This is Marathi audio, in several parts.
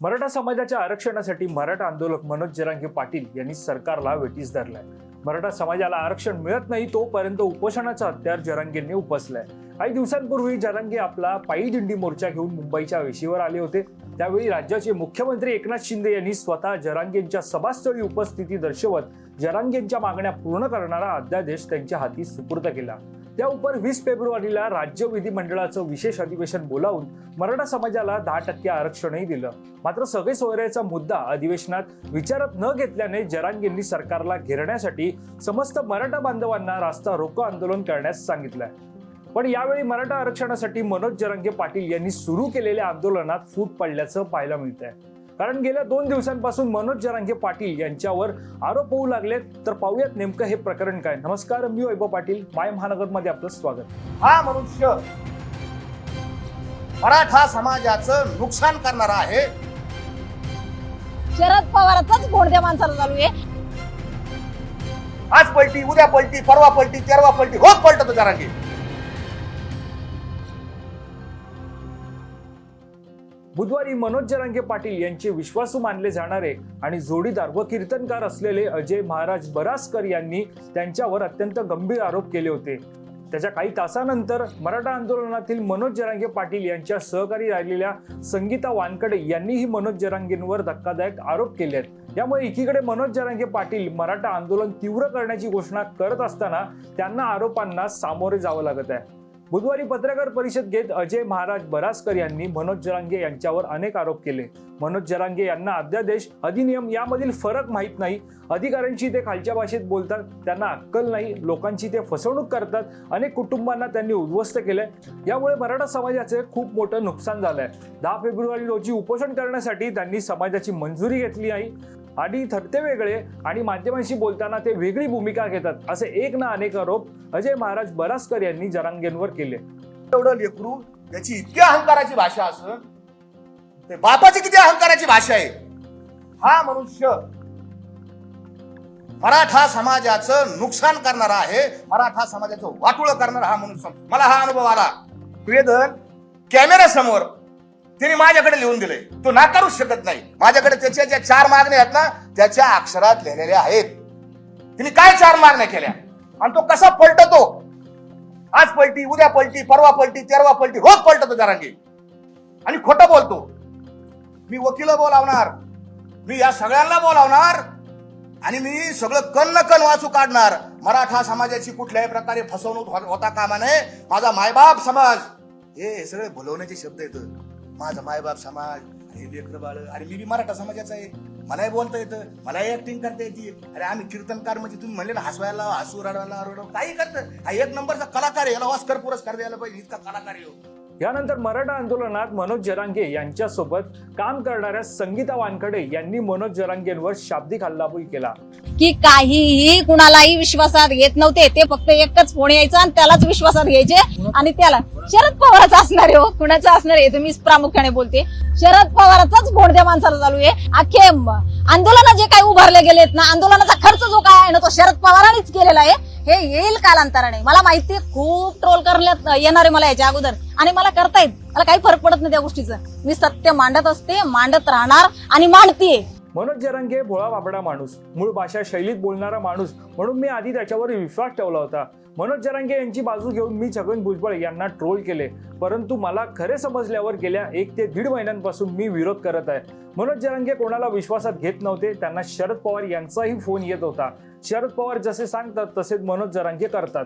मराठा समाजाच्या आरक्षणासाठी मराठा आंदोलक मनोज जरांगे पाटील यांनी सरकारला वेटीस धरलाय. मराठा समाजाला आरक्षण मिळत नाही तोपर्यंत उपोषणाचा हत्यार जरांगेंनी उपसलाय. काही दिवसांपूर्वी जरांगे आपला पायी दिंडी मोर्चा घेऊन मुंबईच्या वेशीवर आले होते. त्यावेळी राज्याचे मुख्यमंत्री एकनाथ शिंदे यांनी स्वतः जरांगेंच्या सभास्थळी उपस्थिती दर्शवत जरांगेंच्या मागण्या पूर्ण करणारा अध्यादेश त्यांच्या हाती सुपूर्द केला. त्या उपर वीस फेब्रुवारीला राज्य विधिमंडळाचं विशेष अधिवेशन बोलावून मराठा समाजाला दहा टक्के आरक्षणही दिलं. मात्र सगळे सोयऱ्याचा मुद्दा अधिवेशनात विचारात न घेतल्याने जरांगींनी सरकारला घेरण्यासाठी समस्त मराठा बांधवांना रास्ता रोको आंदोलन करण्यास सांगितलंय. पण यावेळी मराठा आरक्षणासाठी मनोज जरांगे पाटील यांनी सुरू केलेल्या आंदोलनात फूट पडल्याचं पाहायला मिळतंय. कारण गेल्या दोन दिवसांपासून मनोज जरांगे पाटील यांच्यावर आरोप होऊ लागले तर पाहूयात नेमकं हे प्रकरण काय. नमस्कार मी वैभव पाटील. माय महानगरमध्ये आपलं स्वागत. हा मनुष्य मराठा समाजाचं नुकसान करणारा आहे. शरद पवाराचाच भोट त्या माणसाला चालू आहे. आज पलटी उद्या पलटी परवा पलटी तेरवा पलटी रोज पलटतो जरांगी. बुधवारी मनोज जरांगे पाटील यांचे विश्वासू मानले जाणारे आणि जोडीदार व कीर्तनकार असलेले अजय महाराज बरासकर यांनी त्यांच्यावर अत्यंत गंभीर आरोप केले होते. त्याच्या काही तासानंतर मराठा आंदोलनातील मनोज जरांगे पाटील यांच्या सहकारी राहिलेल्या संगीता वानकडे यांनीही मनोज जरांगेंवर धक्कादायक आरोप केले आहेत. यामुळे एकीकडे मनोज जरांगे पाटील मराठा आंदोलन तीव्र करण्याची घोषणा करत असताना त्यांना आरोपांना सामोरे जावं लागत आहे. बुधवारी पत्रकार परिषद घेत अजय महाराज बरासकर यांनी मनोज जरांगे यांच्यावर अनेक आरोप केले. मनोज जरांगे यांना अध्यादेश अधिनियम यामधील फरक माहीत नाही. अधिकाऱ्यांशी ते खालच्या भाषेत बोलतात त्यांना अक्कल नाही लोकांची ते फसवणूक करतात अनेक कुटुंबांना त्यांनी उद्ध्वस्त केलंय. यामुळे मराठा समाजाचे खूप मोठं नुकसान झालंय. दहा फेब्रुवारी रोजी उपोषण करण्यासाठी त्यांनी समाजाची मंजुरी घेतली आहे. आणि ठरते वेगळे आणि माध्यमांशी बोलताना ते वेगळी भूमिका घेतात असे एक ना अनेक आरोप अजय महाराज बरासकर यांनी जरांगेंवर केले. एवढं लेकरू त्याची इतकी अहंकाराची भाषा असं ते बापाची किती अहंकाराची भाषा आहे? हा मनुष्य मराठा समाजाचं नुकसान करणारा आहे मराठा समाजाचं वाटुळ करणारा हा मनुष्य. मला हा अनुभव आला. प्रियधन कॅमेरा समोर तिने माझ्याकडे लिहून दिलंय. तो नाकारूच शकत नाही. माझ्याकडे त्याच्या ज्या चार मागण्या आहेत ना त्याच्या अक्षरात लिहिलेल्या आहेत. तिने काय चार मागण्या केल्या? आणि तो कसा पलटतो? आज पलटी उद्या पलटी परवा पलटी तेरवा पलटी रोज पलटतो जरांगी. आणि खोटं बोलतो. मी वकील बोलावणार. मी या सगळ्यांना बोलावणार. आणि मी सगळं कण न कण वाचू काढणार. मराठा समाजाची कुठल्याही प्रकारे फसवणूक हो-, होता कामा नये. माझा मायबाप समाज. हे सगळे भुलवण्याचे शब्द येतं माझा मायबाप समाज हे लेकर बाळ अरे मी बी मराठा समाजाचा आहे. मलाही बोलता येतं. मलाही ऍक्टिंग करता येते. अरे आम्ही कीर्तनकार म्हणजे तुम्ही म्हणले ना हसवायला हसू रडवायला रडव काही करतं. हा एक नंबरचा कलाकार आहे. याला ऑस्कर पुरस्कार द्यायला पाहिजे. इतका कलाकार आहे हो. यानंतर मराठा आंदोलनात मनोज जरांगे यांच्यासोबत काम करणाऱ्या संगीता वानखडे यांनी मनोज जरांगेंवर शाब्दिक हल्लाबोल केला. की काहीही कुणालाही विश्वासात घेत नव्हते. ते फक्त एकच फोन यायचा आणि त्यालाच विश्वासात घ्यायचे आणि त्याला शरद पवाराचा असणार आहे हो. कुणाचा असणार आहे मी प्रामुख्याने बोलते. शरद पवाराचाच फोन त्या माणसाला चालू आहे. अख्खे आंदोलन जे काही उभारले गेलेत ना आंदोलनाचा खर्च जो काय आहे ना तो शरद पवारांनीच केलेला आहे. हे येईल कालांतराने. मला माहिती खूप ट्रोल करण्यात येणार आहे मला याच्या अगोदर. आणि मला करतायत मला काही फरक पडत नाही त्या गोष्टीचं. मी सत्य मांडत असते मांडत राहणार आणि मांडतीये. मनोज जरंगे भोळा बाबडा माणूस. मूळ भाषा शैलीत बोलणारा माणूस. म्हणून मी आधी त्याच्यावर विश्वास ठेवला होता. मनोज जरांगे यांची बाजू घेऊन मी छगन भुजबळ यांना ट्रोल केले. परंतु मला खरे समजल्यावर गेल्या एक ते दीड महिन्यांपासून मी विरोध करत आहे. मनोज जरांगे कोणाला विश्वासात घेत नव्हते त्यांना शरद पवार यांचाही फोन येत होता. शरद पवार जसे सांगतात तसेच मनोज जरांगे करतात.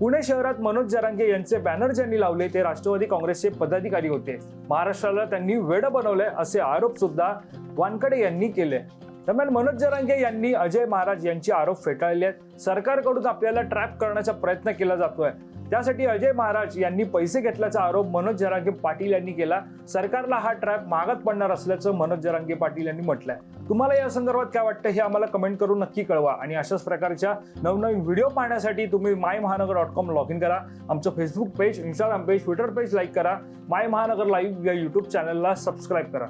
पुणे शहरात मनोज जरांगे यांचे बॅनर ज्यांनी लावले ते राष्ट्रवादी काँग्रेसचे पदाधिकारी होते. महाराष्ट्राला त्यांनी वेड बनवलंय असे आरोप सुद्धा वानकडे यांनी केले. दरम्यान मनोज जरांगे यांनी अजय महाराज यांचे आरोप फेटाळले आहेत. सरकारकडून आपल्याला ट्रॅप करण्याचा प्रयत्न केला जातोय. त्यासाठी अजय महाराज यांनी पैसे घेतल्याचा आरोप मनोज जरांगे पाटील यांनी केला. सरकारला हा ट्रॅप महागात पडणार असल्याचं मनोज जरांगे पाटील यांनी म्हटलंय. तुम्हाला या संदर्भात काय वाटतं हे आम्हाला कमेंट करून नक्की कळवा आणि अशाच प्रकारच्या नवनवीन व्हिडिओ पाहण्यासाठी तुम्ही माय महानगर डॉट कॉम लॉग इन करा. आमचं Facebook page Instagram page Twitter page like करा. माय महानगर लाईव्ह या युट्यूब चॅनलला सबस्क्राईब करा.